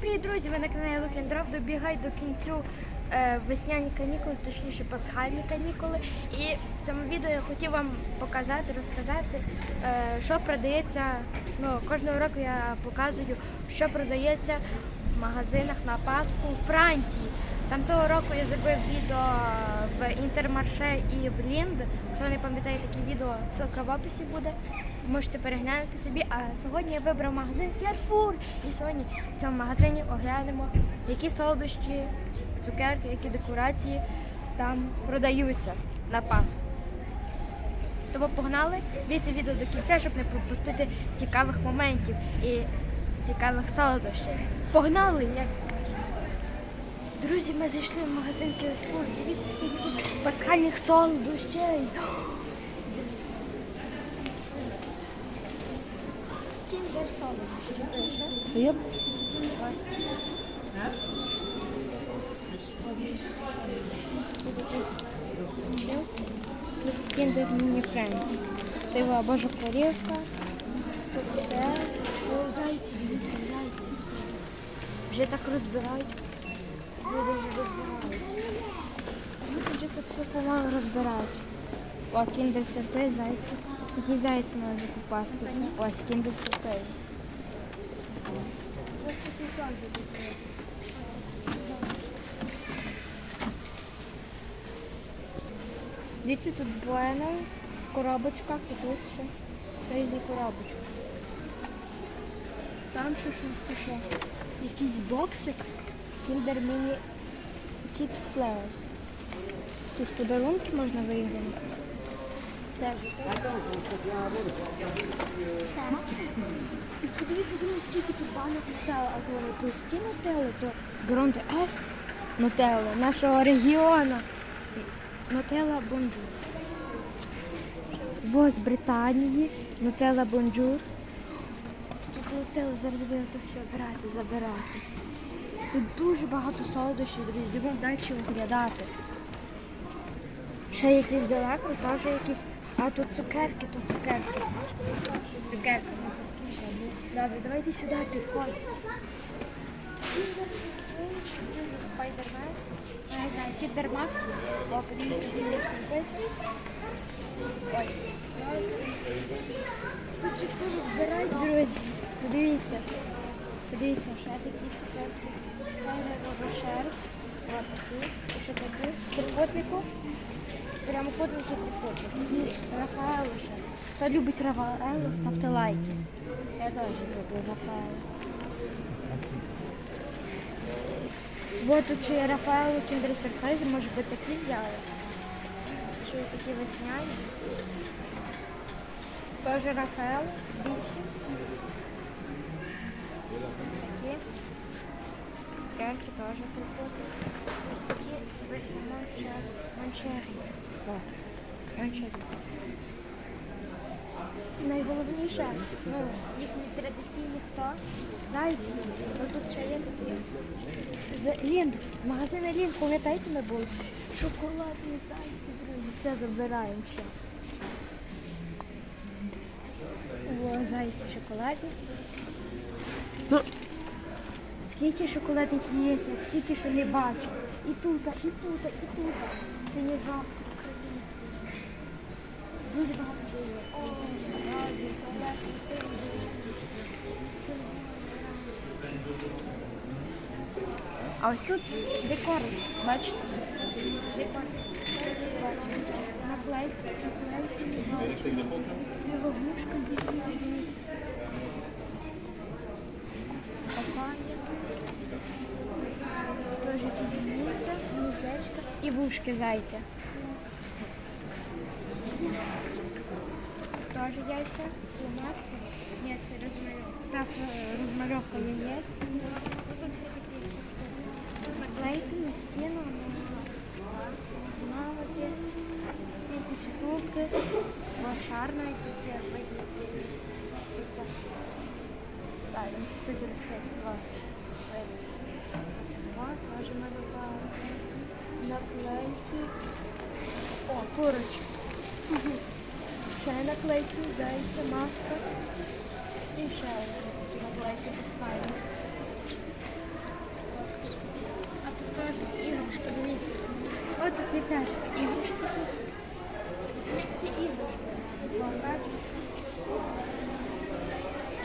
привіт, друзі! Ви на каналі Лукіндров. Добігають до кінцю е, весняні канікули, точніше пасхальні канікули. І в цьому відео я хотів вам показати, розказати, е, що продається. Ну, кожного року я показую, що продається в магазинах на Пасху у Франції. Там того року я зробив відео в Інтермарше і в Лінд. Хто не пам'ятає такі відео, ссылка в описі буде. Можете переглянути собі. А сьогодні я вибрав магазин Carrefour. І сьогодні в цьому магазині оглянемо, які солодощі, цукерки, які декорації там продаються на Пасху. Тому погнали, дивіться відео до кінця, щоб не пропустити цікавих моментів і цікавих солодощів. Погнали! Друзі, ми зайшли в магазин Carrefour. Дивіться, пасхальних солодощей. Кіндер солодощі пише. Yep. Кіндер міні френд. Це його. Тут ще. О, зайці, дивіться, зайці. Вже так розбирають. Люди вже розбирають. Люди вже все помалу розбирають. О, кіндер сюрприз, зайці. Які зайці може попастися? Ось кіндер сюрприз. Ось такий теж тут є. Дивіться, тут двоєно в коробочках і тут ще різні коробочки. Там ще щось таке. Якийсь боксик Kinder Mini Kid Flowers. Якісь подарунки можна виграти. Теж. Подивіться, друзі, скільки тут банок нутелли, а то не прості нутелли, то Гронте Ест нутелли нашого регіону. Нутелла Бонджур. Бо з Британії. Нутелла Бонджур. Тут нутелла зараз будемо то все брати, забирати. Тут дуже багато солодощів, друзі. Йдемо далі оглядати. Ще якісь далеко, теж якісь. А тут цукерки, тут цукерки. Цукерки. Добре, давайте сюди підходимо. Спайдермен. Тут ще все розбирають, друзі. Подивіться. Подивіться, ще такі цукерки. Рошер. Ось такі. Ще такі. Прямо котники трикотник. І Рафаело ще. Хто любить Рафаело, ставте лайки. Я теж люблю Рафаело. Вот є Рафаело Кіндер Сюрпризи, може би такі взяли. Є такі весняні. Теж Рафаело, більші. Такі. Цукерки теж тут. Ось такі манчері. Манчері. Найголовніше, ну, їхні традиційні хто? Зайці. Ну тут ще є такі. З Лінд, з магазину Лінд, пам'ятаєте, ми були? Шоколадні зайці, друзі, все забираємо все. О, зайці шоколадні. Ну. Скільки шоколадних яєць, стільки, що не бачу. І тут, і тут, і тут. Синєва. Дуже багато яєць. О, разні, солодкі, сині. А ось тут декор, бачите? Декор. Наклейки, наклейки. Лягушка, дівчинка. Кохання. Теж якісь гнізда, гніздечка і вушки зайця. Теж яйця, пломастер. Ні, це розмальовка. Так, е, розмальовка яєць. Ну, Тут все такі тут наклейки на стіну, на навики, всі ці штуки, лошарна, які є видно. Це. Так, він чуть-чуть розхитував. Два, теж малювали. Наклейки. О, курочки чай наклейки, зайця, маска. І ще такі наклейки пускаємо. А тут теж іграшки, дивіться. Ось тут є теж іграшки. Ці іграшки.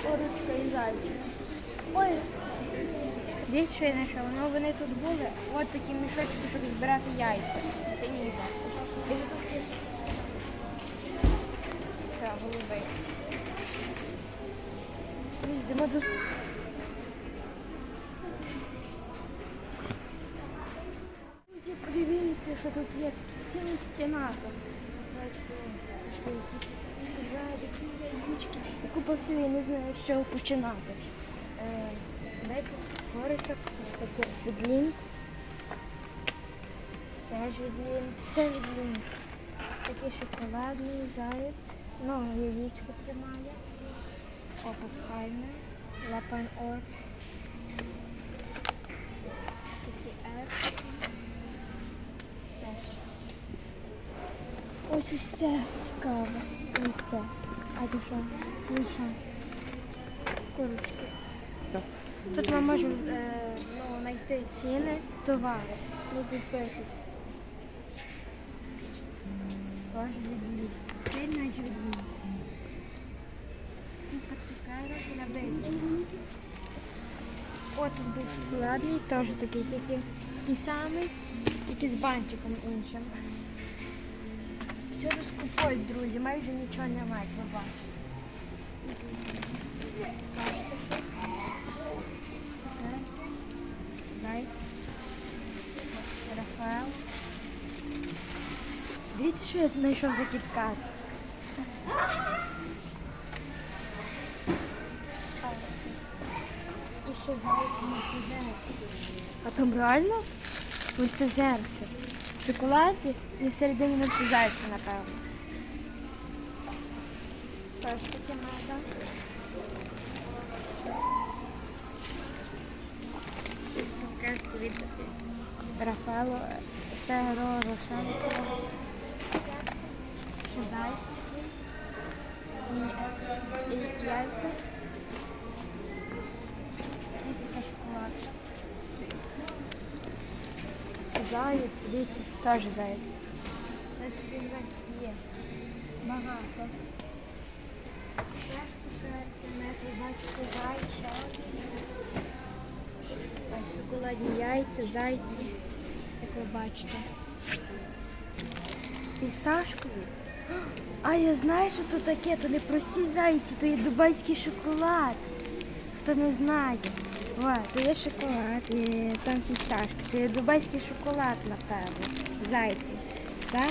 Оручка і зайця. Ой, Десь ще я знайшов, ну вони тут були. Ось такі мішочки, щоб збирати яйця. Сині. І тут голубий. Ми йдемо до. Друзі, подивіться, що тут є ціла стіна. там. Бачите, ось якісь зайчики, яєчки. І купа всього, я не знаю, з чого починати. Е, Декілька корочок, ось таке відлінт. Теж відлінт, все відлінт. Такий шоколадний заєць. Ну, яєчко тримає. О, пасхальне. Лапан ор. Такі еф. Теж. Ось це цікаво. Ось це. А ти що? Лише. Курочки. Тут ми можемо е, ну, знайти ціни, товари. Ну, тут пишуть. Ваш відлік. Це наш відлік. Купа цукерок і набити. От тут був шоколадний, теж такий, тільки такий самий, тільки з банчиком іншим. Все розкупують, друзі, майже нічого немає, ви бачите. Бачите, Що я знайшов за кіткат. І ще зайці мультизерси. А там реально мультизерси. Шоколаді і всередині мультизерси, напевно. Теж таке. І цукерки від Рафаело Теро Рошенко. Ще зайць такий. І, і яйця. І така шоколадка. Заяць, дивіться, теж заяць. Ось такий заяць є. Багато. Шоколадні яйця, зайці, як ви бачите. Фісташкові. А я знаю, що то таке, то не прості зайці, то є дубайський шоколад. Хто не знає. О, то є шоколад, і там фісташки. То є дубайський шоколад, напевно. Зайці. Так?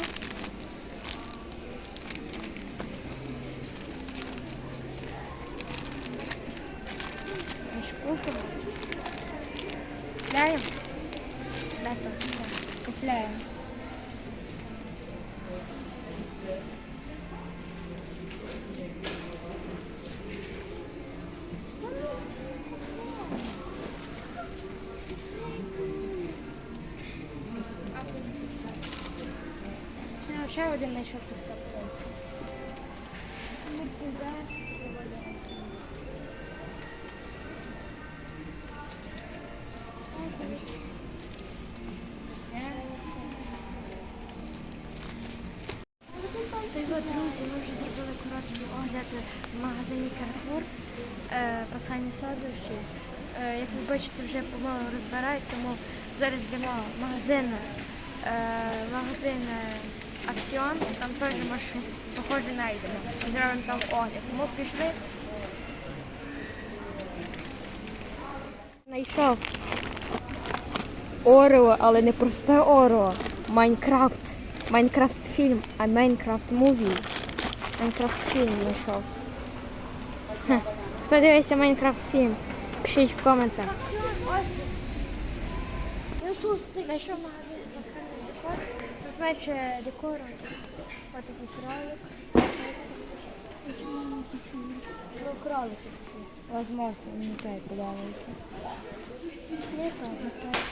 Купимо. Купляємо? Да. Купляємо. Знайшов тут капець. Мультизас. Так от, друзі, ми вже зробили короткий огляд в магазині Carrefour е, пасхальні солодощі. Е, як ви бачите, вже помалу розбирають, тому зараз йдемо в магазин, е, магазин Аксіон, там теж може щось похоже знайдемо. Зробимо там огляд. Тому пішли. Знайшов Орео, але не просте Орео. Майнкрафт. Майнкрафт фільм, а Майнкрафт муві. Майнкрафт фільм знайшов. Хто дивиться Майнкрафт фільм? Пишіть в коментах. Ну знайшов магазин менше декору. Ось такий кролик. Ну, кролики такі. Возможно, мені той подобається. Не так,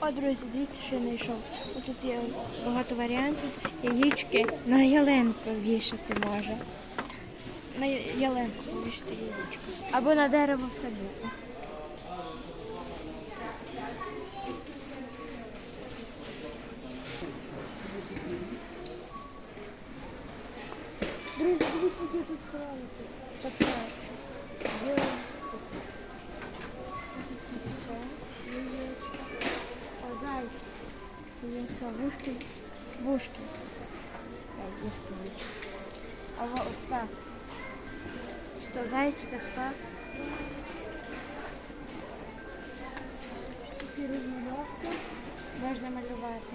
О, друзі, дивіться, що я знайшов. Тут є багато варіантів. Яєчки на ялинку вішати може. На ялинку повішати яєчко. Або на дерево в саду. Тут кролики. Є. Яєчко. О, зайчик. Що? Вушки. Вушки. Так. А во ось так. Що зайчик, так хто? Такі розмальовки. Можна малювати.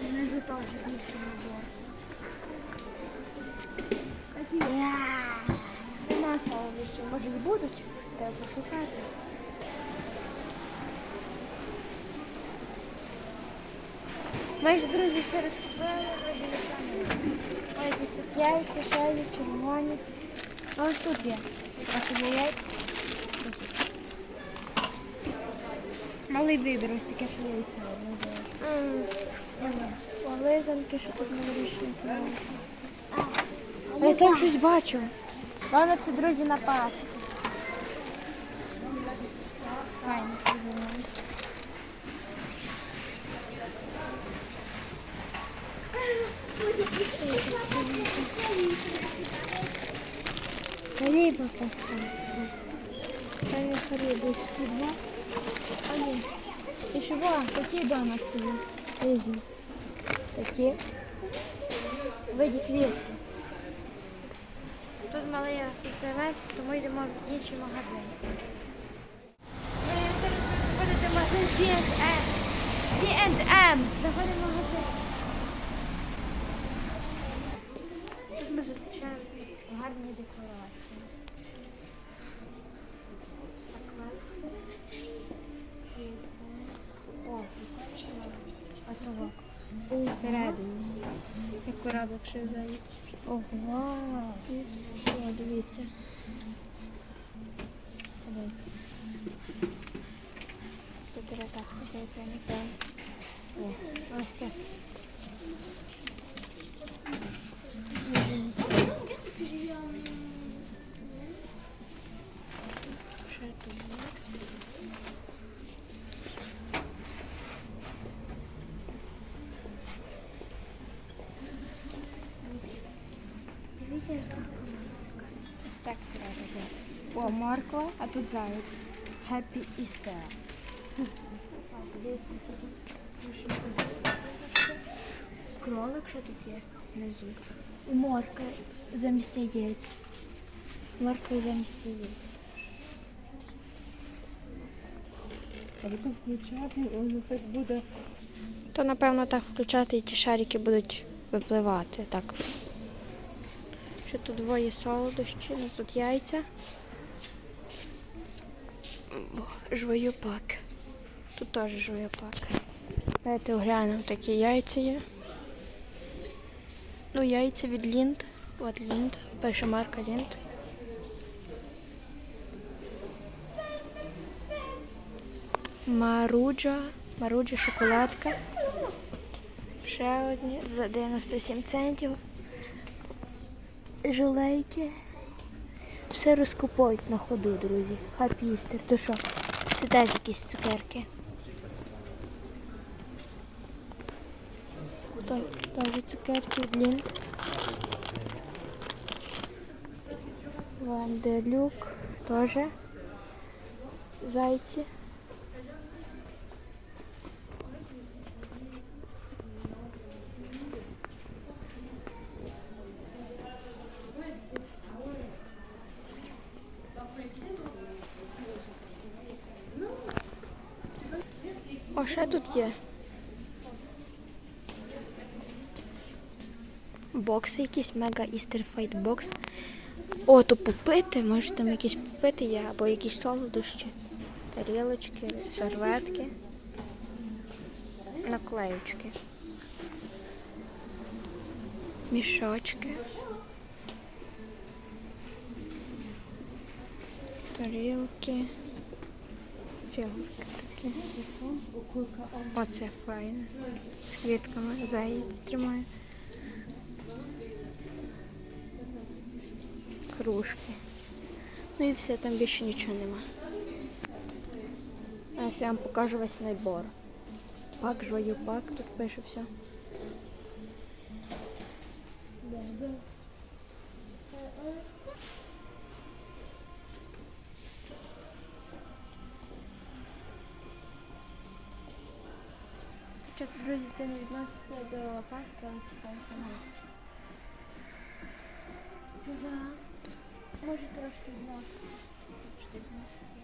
Внизу теж більше набор. Нема солодощів. Може і будуть? Треба пошукати. Ж, друзі, все розкупили, робили. Ось якісь тут яйця, шелі, червоні. А ось тут є. Трохи яєць. Малий вибір, ось таке що яйця. Лизанки, що тут новорічні. А я там щось бачу. Ладно, це друзі на пасіку. Файно, придумали. Хліба поставити. Правильно хліба, ось два. А ні. І що, вон, такі донати є. Різні. Такі. Виді квітки. Малий асортимент, тому йдемо в інший магазин. Ми зараз заходите в магазин B&M. B&M. Заходимо в магазин. Тут ми зустрічаємо гарні декорації. О. Всередині. Як кораблик ще заєць. Ого. О, дивіться. Дивіться. Тут ракатка, яка не. Ось так. Ще тут є. Дивіться, яка колоска. Ось так треба робити. О, морква, а тут заєць. Happy Easter. Так, дивіться, що тут. Кролик, що тут є внизу. І морква замість яєць. Морква замість яєць. Але тут включати, воно так буде. То напевно так включати і ті шарики будуть випливати. Так. Ще тут двоє солодощі, ну тут яйця. Жвоюпак. Тут теж жвоюпак. Давайте оглянемо такі яйця є. Ну, яйця від Лінд. От Лінд. Перша марка Лінд. Маруджа. Маруджа шоколадка. Ще одні за 97 центів. Жилейки. Все розкупують на ходу, друзі. Хапістер. То що? Це теж якісь цукерки. Теж цукерки блін. Ванделюк теж. Зайці. О, ще тут є. Бокси якісь, мега Easter Fight бокс. О, то попити, може там якісь попити є, або якісь солодощі, тарілочки, серветки, наклеючки, мішочки, тарілки, фігурки. Оце файне. З квітками заєць тримає. Кружки. Ну і все, там більше нічого нема. А я вам покажу весь набор. Пак, жваю, пак, тут пише все. Це не відноситься до Пасхи, але цікаво. Да. Може трошки відноситься. 14. Може,